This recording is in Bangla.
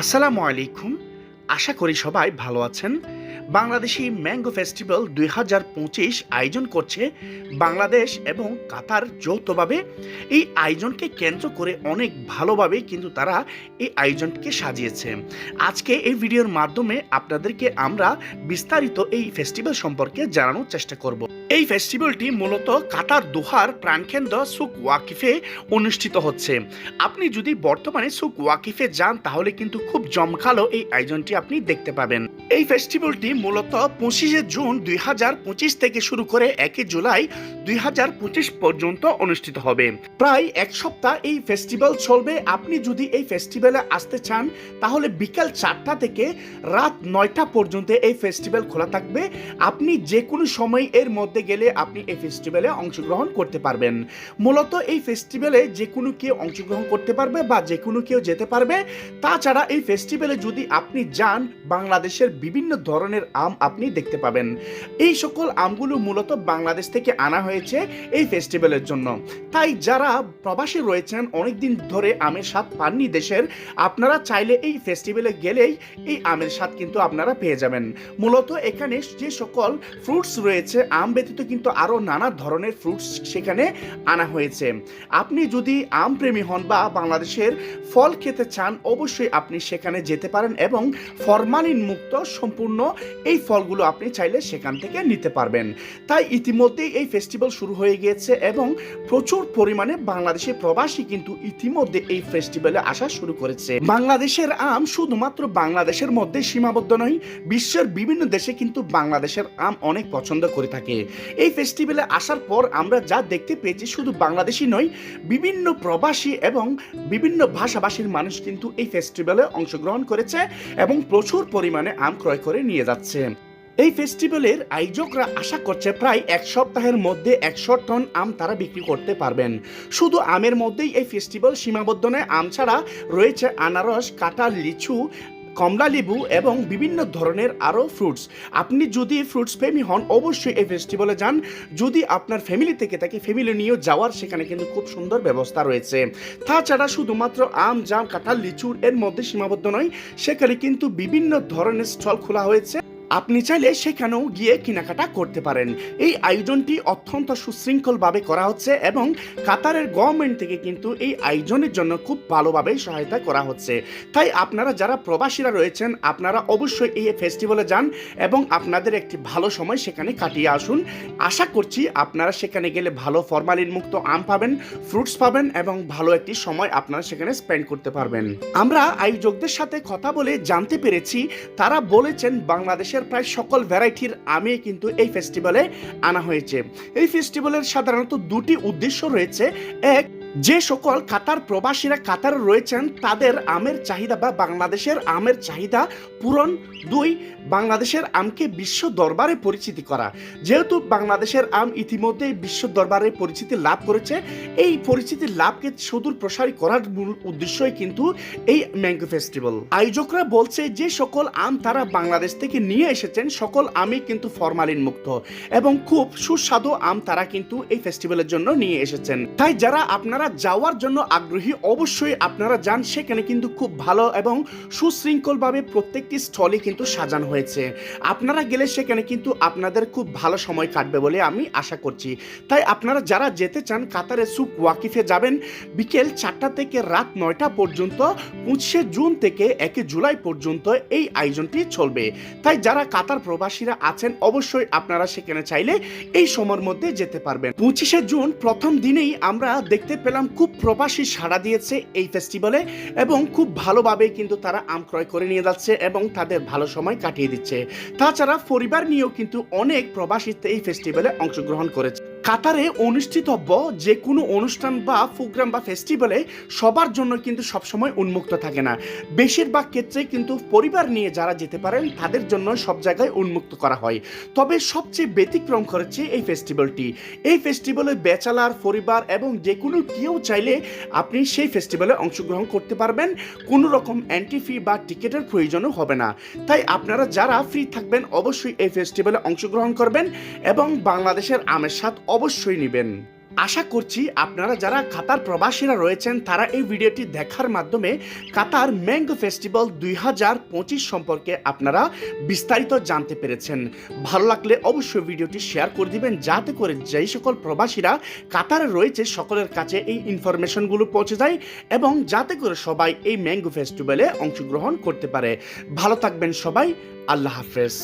আসসালামু আলাইকুম। আশা করি সবাই ভালো আছেন। বাংলাদেশি ম্যাঙ্গো ফেস্টিভ্যাল দুই হাজার পঁচিশ আয়োজন করছে বাংলাদেশ এবং কাতার যৌথভাবে। এই আয়োজনকে কেন্দ্র করে অনেক ভালোভাবে কিন্তু তারা এই আয়োজনকে সাজিয়েছে। আজকে এই ভিডিওর মাধ্যমে আপনাদেরকে আমরা বিস্তারিত এই ফেস্টিভ্যাল সম্পর্কে জানানোর চেষ্টা করব। এই ফেস্টিভ্যালটি মূলত কাতার দোহার প্রাণকেন্দ্র সুক ওয়াকিফে অনুষ্ঠিত হচ্ছে। আপনি যদি বর্তমানে সুক ওয়াকিফে যান, তাহলে কিন্তু খুব জমকালো এই আয়োজনটি আপনি দেখতে পাবেন। এই ফেস্টিভ্যালটি মূলত পঁচিশে জুন দুই হাজার পঁচিশ থেকে শুরু করে একই জুলাই দুই হাজার পঁচিশ পর্যন্ত অনুষ্ঠিত হবে। প্রায় এক সপ্তাহ এই ফেস্টিভ্যাল চলবে। আপনি যদি এই ফেস্টিভ্যালে আসতে চান, তাহলে বিকাল চারটা থেকে রাত নয়টা পর্যন্ত এই ফেস্টিভ্যাল খোলা থাকবে। আপনি যে কোনো সময় এর মধ্যে গেলে আপনি এই ফেস্টিভ্যালে অংশগ্রহণ করতে পারবেন। মূলত এই ফেস্টিভ্যালে যে কোনো কেউ অংশগ্রহণ করতে পারবে বা যে কোনো কেউ যেতে পারবে। তাছাড়া এই ফেস্টিভ্যালে যদি আপনি যান, বাংলাদেশের বিভিন্ন ধরনের আম আপনি দেখতে পাবেন। এই সকল আমগুলো মূলত বাংলাদেশ থেকে আনা হয়েছে এই ফেস্টিভ্যালের জন্য। তাই যারা প্রবাসী রয়েছেন, অনেকদিন ধরে আমের স্বাদ পাননি দেশের, আপনারা চাইলে এই ফেস্টিভ্যালে গেলেই এই আমের স্বাদ কিন্তু আপনারা পেয়ে যাবেন। মূলত এখানে যে সকল ফ্রুটস রয়েছে, আম ব্যতীত কিন্তু আরও নানা ধরনের ফ্রুটস সেখানে আনা হয়েছে। আপনি যদি আম প্রেমী হন বা বাংলাদেশের ফল খেতে চান, অবশ্যই আপনি সেখানে যেতে পারেন এবং ফরমালিন মুক্ত সম্পূর্ণ এই ফলগুলো আপনি চাইলে সেখান থেকে নিতে পারবেন। তাই ইতিমধ্যেই এই ফেস্টিভ্যাল শুরু হয়ে গিয়েছে এবং প্রচুর পরিমাণে বাংলাদেশের প্রবাসী কিন্তু ইতিমধ্যে এই ফেস্টিভ্যালে আসা শুরু করেছে। বাংলাদেশের আম শুধুমাত্র বাংলাদেশের মধ্যে সীমাবদ্ধ নয়, বিশ্বের বিভিন্ন দেশে কিন্তু বাংলাদেশের আম অনেক পছন্দ করে থাকে। এই ফেস্টিভ্যালে আসার পর আমরা যা দেখতে পেয়েছি শুধু বাংলাদেশি নয়, বিভিন্ন প্রবাসী এবং বিভিন্ন ভাষাভাষীর মানুষ কিন্তু এই ফেস্টিভ্যালে অংশগ্রহণ করেছে এবং প্রচুর পরিমাণে আম ক্রয় করে নিয়ে যাচ্ছে। এই ফেস্টিভ্যালের আয়োজকরা আশা করছে প্রায় এক সপ্তাহের মধ্যে একশো টন আম তারা বিক্রি করতে পারবেন। শুধু আমের মধ্যেই এই ফেস্টিভ্যাল সীমাবদ্ধ নয়, আম ছাড়া রয়েছে আনারস, কাঁঠাল, লিচু কমলা লেবু এবং বিভিন্ন ধরনের আরও ফ্রুটস আপনি যদি ফ্রুটস প্রেমী হন, অবশ্যই এই ফেস্টিভ্যালে যান। যদি আপনার ফ্যামিলি থেকে থাকে ফ্যামিলি নিয়েও যাওয়ার সেখানে কিন্তু খুব সুন্দর ব্যবস্থা রয়েছে। তাছাড়া শুধুমাত্র আম, জাম, কাঁঠাল, লিচুর এর মধ্যে সীমাবদ্ধ নয়, সেখানে কিন্তু বিভিন্ন ধরনের স্টল খোলা হয়েছে। আপনি চাইলে সেখানেও গিয়ে কেনাকাটা করতে পারেন। এই আয়োজনটি অত্যন্ত সুশৃঙ্খলভাবে করা হচ্ছে এবং কাতারের গভর্নমেন্ট থেকে কিন্তু এই আয়োজনের জন্য খুব ভালোভাবে সহায়তা করা হচ্ছে। তাই আপনারা যারা প্রবাসীরা রয়েছেন, আপনারা অবশ্যই এই ফেস্টিভ্যালে যান এবং আপনাদের একটি ভালো সময় সেখানে কাটিয়ে আসুন। আশা করছি আপনারা সেখানে গেলে ভালো ফরমালিন মুক্ত আম পাবেন ফ্রুটস পাবেন এবং ভালো একটি সময় আপনারা সেখানে স্পেন্ড করতে পারবেন। আমরা আয়োজকদের সাথে কথা বলে জানতে পেরেছি, তারা বলেছেন বাংলাদেশের প্রায় সকল ভ্যারাইটির আমে কিন্তু এই ফেস্টিভ্যালে আনা হয়েছে। এই ফেস্টিভ্যালের সাধারণত দুটি উদ্দেশ্য রয়েছে। এক যে সকল কাতার প্রবাসীরা কাতার রয়েছেন, তাদের আমের চাহিদা বা বাংলাদেশের আমের চাহিদা পূরণ। দুই, বাংলাদেশের আমকে বিশ্ব দরবারে পরিচিতি করা। যেহেতু বাংলাদেশের আম ইতিমধ্যে বিশ্ব দরবারে পরিচিতি লাভ করেছে, এই পরিচিতি লাভকে সুদূর প্রসারী করার মূল উদ্দেশ্যই কিন্তু এই ম্যাঙ্গো ফেস্টিভ্যাল। আয়োজকরা বলছে, যে সকল আম তারা বাংলাদেশ থেকে নিয়ে এসেছেন, সকল আমই কিন্তু ফরমালিন মুক্ত এবং খুব সুস্বাদু আম তারা কিন্তু এই ফেস্টিভ্যালের জন্য নিয়ে এসেছেন। তাই যারা আপনারা যাওয়ার জন্য আগ্রহী অবশ্যই আপনারা যান। সেখানে কিন্তু খুব ভালো এবং সুশৃঙ্খলভাবে প্রত্যেকটি স্টলে কিন্তু সাজানো হয়েছে। আপনারা গেলে সেখানে কিন্তু আপনাদের খুব ভালো সময় কাটবে বলে আমি আশা করছি। তাই আপনারা যারা যেতে চান কাতারে সুপ ওয়াকিফে যাবেন। বিকেল চারটা থেকে রাত নয়টা পর্যন্ত, পঁচিশে জুন থেকে একে জুলাই পর্যন্ত এই আয়োজনটি চলবে। তাই যারা কাতার প্রবাসীরা আছেন, অবশ্যই আপনারা সেখানে চাইলে এই সময়ের মধ্যে যেতে পারবেন। পঁচিশে জুন প্রথম দিনেই আমরা দেখতে পেলাম, খুব প্রবাসী সাড়া দিয়েছে এই ফেস্টিভ্যালে এবং খুব ভালোভাবে কিন্তু তারা আম ক্রয় করে নিয়ে যাচ্ছে এবং তাদের ভালো সময় কাটিয়ে দিচ্ছে। তাছাড়া পরিবার নিয়েও কিন্তু অনেক প্রবাসী এই ফেস্টিভ্যালে অংশগ্রহণ করেছে। কাতারে অনুষ্ঠিতব্য যে কোনো অনুষ্ঠান বা প্রোগ্রাম বা ফেস্টিভ্যালে সবার জন্য কিন্তু সবসময় উন্মুক্ত থাকে না। বেশিরভাগ ক্ষেত্রে কিন্তু পরিবার নিয়ে যারা যেতে পারেন, তাদের জন্য সব জায়গায় উন্মুক্ত করা হয়। তবে সবচেয়ে ব্যতিক্রম করেছে এই ফেস্টিভ্যালটি এই ফেস্টিভ্যালে বেচালার পরিবার এবং যে কোনো কেউ চাইলে আপনি সেই ফেস্টিভ্যালে অংশগ্রহণ করতে পারবেন। কোনো রকম অ্যান্টি ফি বা টিকিটের প্রয়োজনও হবে না। তাই আপনারা যারা ফ্রি থাকবেন, অবশ্যই এই ফেস্টিভ্যালে অংশগ্রহণ করবেন এবং বাংলাদেশের আমের স্বাদ অবশ্যই নেবেন। আশা করছি আপনারা যারা কাতার প্রবাসীরা রয়েছেন, তারা এই ভিডিওটি দেখার মাধ্যমে কাতার ম্যাঙ্গো ফেস্টিভ্যাল দুই হাজার পঁচিশ সম্পর্কে আপনারা বিস্তারিত জানতে পেরেছেন। ভালো লাগলে অবশ্যই ভিডিওটি শেয়ার করে দিবেন, যাতে করে যেই সকল প্রবাসীরা কাতারে রয়েছে, সকলের কাছে এই ইনফরমেশনগুলো পৌঁছে যায় এবং যাতে করে সবাই এই ম্যাঙ্গো ফেস্টিভ্যালে অংশগ্রহণ করতে পারে। ভালো থাকবেন সবাই, আল্লাহ হাফেজ।